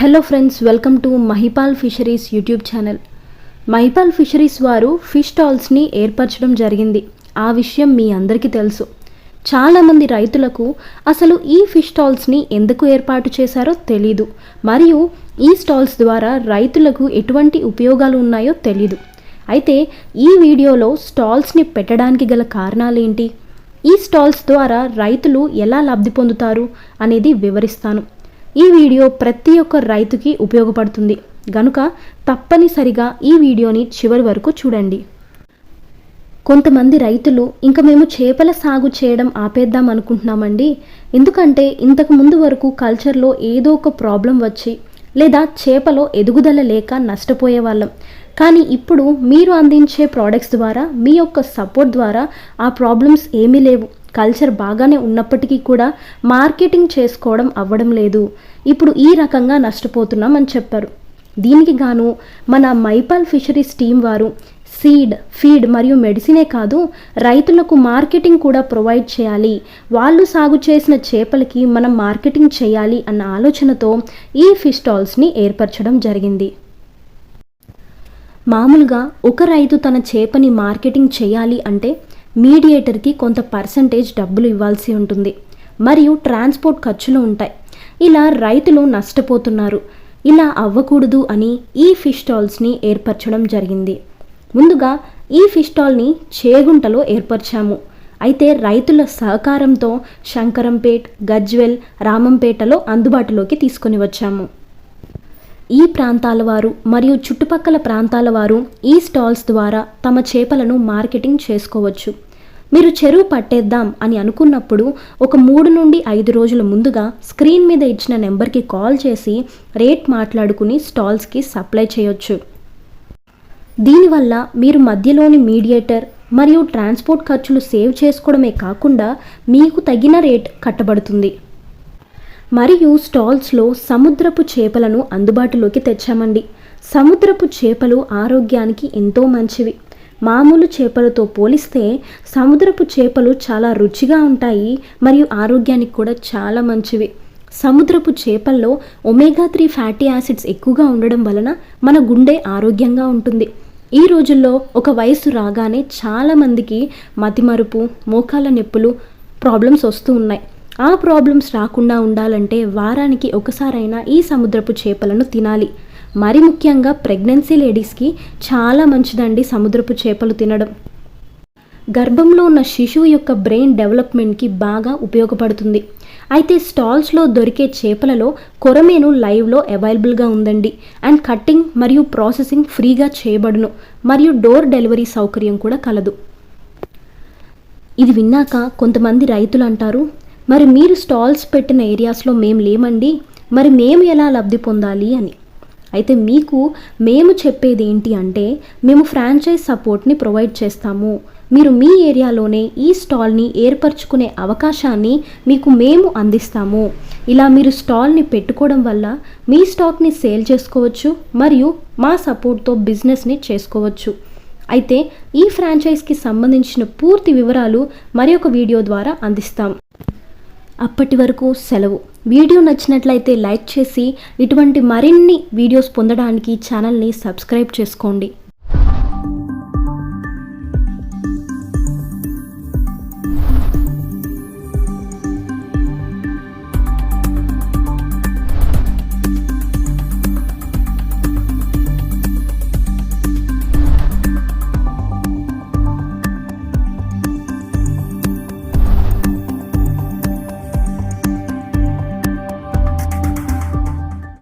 Hello friends welcome to Mahipal fisheries YouTube channel Mahipal fisheries వారు fish స్టాల్స్ని ఏర్పరచడం జరిగింది. ఆ విషయం మీ అందరికీ తెలుసు. చాలామంది రైతులకు అసలు ఈ ఫిష్ స్టాల్స్ని ఎందుకు ఏర్పాటు చేశారో తెలీదు. మరియు ఈ స్టాల్స్ ద్వారా రైతులకు ఎటువంటి ఉపయోగాలు ఉన్నాయో తెలీదు. అయితే ఈ వీడియోలో స్టాల్స్ని పెట్టడానికి గల కారణాలేంటి? ఈ స్టాల్స్ ద్వారా రైతులు ఎలా లబ్ధి పొందుతారు అనేది వివరిస్తాను. ఈ వీడియో ప్రతి ఒక్క రైతుకి ఉపయోగపడుతుంది. గనుక తప్పనిసరిగా ఈ వీడియోని చివరి వరకు చూడండి. కొంతమంది రైతులు ఇంకా మేము చేపల సాగు చేయడం ఆపేద్దాం అనుకుంటున్నామండి. ఎందుకంటే ఇంతకు ముందు వరకు కల్చర్లో ఏదో ఒక ప్రాబ్లం వచ్చి లేదా చేపలో ఎదుగుదల లేక నష్టపోయే వాళ్ళం కానీ ఇప్పుడు మీరు అందించే ప్రోడక్ట్స్ ద్వారా మీ యొక్క సపోర్ట్ ద్వారా ఆ ప్రాబ్లమ్స్ ఏమీ లేవు. కల్చర్ బాగానే ఉన్నప్పటికీ కూడా మార్కెటింగ్ చేసుకోవడం అవ్వడం లేదు. ఇప్పుడు ఈ రకంగా నష్టపోతున్నామని చెప్పారు. దీనికి గాను మన మైపాల్ ఫిషరీస్ టీం వారు సీడ్ ఫీడ్ మరియు మెడిసినే కాదు రైతులకు మార్కెటింగ్ కూడా ప్రొవైడ్ చేయాలి. వాళ్ళు సాగు చేసిన చేపలకి మనం మార్కెటింగ్ చేయాలి అన్న ఆలోచనతో ఈ ఫిష్ స్టాల్స్ని ఏర్పరచడం జరిగింది. మామూలుగా ఒక రైతు తన చేపని మార్కెటింగ్ చేయాలి అంటే మీడియేటర్కి కొంత పర్సంటేజ్ డబ్బులు ఇవ్వాల్సి ఉంటుంది. మరియు ట్రాన్స్పోర్ట్ ఖర్చులు ఉంటాయి. ఇలా రైతులు నష్టపోతున్నారు. ఇలా అవ్వకూడదు అని ఈ ఫిష్ స్టాల్స్ని ఏర్పరచడం జరిగింది. ముందుగా ఈ ఫిష్ స్టాల్ని చేగుంటలో ఏర్పరిచాము. అయితే రైతుల సహకారంతో శంకరంపేట్ గజ్వెల్ రామంపేటలో అందుబాటులోకి తీసుకొని వచ్చాము. ఈ ప్రాంతాల వారు మరియు చుట్టుపక్కల ప్రాంతాల వారు ఈ స్టాల్స్ ద్వారా తమ చేపలను మార్కెటింగ్ చేసుకోవచ్చు. మీరు చెరువు పట్టేద్దాం అని అనుకున్నప్పుడు ఒక మూడు నుండి ఐదు రోజుల ముందుగా స్క్రీన్ మీద ఇచ్చిన నెంబర్కి కాల్ చేసి రేట్ మాట్లాడుకుని స్టాల్స్కి సప్లై చేయొచ్చు. దీనివల్ల మీరు మధ్యలోని మీడియేటర్ మరియు ట్రాన్స్పోర్ట్ ఖర్చులు సేవ్ చేసుకోవడమే కాకుండా మీకు తగిన రేట్ కట్టబడుతుంది. మరియు స్టాల్స్లో సముద్రపు చేపలను అందుబాటులోకి తెచ్చామండి. సముద్రపు చేపలు ఆరోగ్యానికి ఎంతో మంచివి. మామూలు చేపలతో పోలిస్తే సముద్రపు చేపలు చాలా రుచిగా ఉంటాయి మరియు ఆరోగ్యానికి కూడా చాలా మంచివి. సముద్రపు చేపల్లో ఒమేగా త్రీ ఫ్యాటీ యాసిడ్స్ ఎక్కువగా ఉండడం వలన మన గుండె ఆరోగ్యంగా ఉంటుంది. ఈ రోజుల్లో ఒక వయసు రాగానే చాలామందికి మతిమరుపు మోకాల నొప్పులు ప్రాబ్లమ్స్ వస్తూ ఉన్నాయి. ఆ ప్రాబ్లమ్స్ రాకుండా ఉండాలంటే వారానికి ఒకసారైనా ఈ సముద్రపు చేపలను తినాలి. మరి ముఖ్యంగా ప్రెగ్నెన్సీ లేడీస్కి చాలా మంచిదండి సముద్రపు చేపలు తినడం. గర్భంలో ఉన్న శిశువు యొక్క బ్రెయిన్ డెవలప్మెంట్కి బాగా ఉపయోగపడుతుంది. అయితే స్టాల్స్లో దొరికే చేపలలో కొరమేను లైవ్లో అవైలబుల్గా ఉందండి. అండ్ కట్టింగ్ మరియు ప్రాసెసింగ్ ఫ్రీగా చేయబడును. మరియు డోర్ డెలివరీ సౌకర్యం కూడా కలదు. ఇది విన్నాక కొంతమంది రైతులు అంటారు మరి మీరు స్టాల్స్ పెట్టిన ఏరియాస్లో మేము లేమండి మరి మేము ఎలా లబ్ధి పొందాలి అని. అయితే మీకు మేము చెప్పేది ఏంటి అంటే మేము ఫ్రాంచైజ్ సపోర్ట్ని ప్రొవైడ్ చేస్తాము. మీరు మీ ఏరియాలోనే ఈ స్టాల్ని ఏర్పరచుకునే అవకాశాన్ని మీకు మేము అందిస్తాము. ఇలా మీరు స్టాల్ని పెట్టుకోవడం వల్ల మీ స్టాక్ని సేల్ చేసుకోవచ్చు మరియు మా సపోర్ట్తో బిజినెస్ని చేసుకోవచ్చు. అయితే ఈ ఫ్రాంచైజ్కి సంబంధించిన పూర్తి వివరాలు మరి ఒక వీడియో ద్వారా అందిస్తాం. అప్పటి వరకు సెలవు. వీడియో నచ్చినట్లయితే లైక్ చేసి ఇటువంటి మరిన్ని వీడియోస్ పొందడానికి ఛానల్ని సబ్స్క్రైబ్ చేసుకోండి.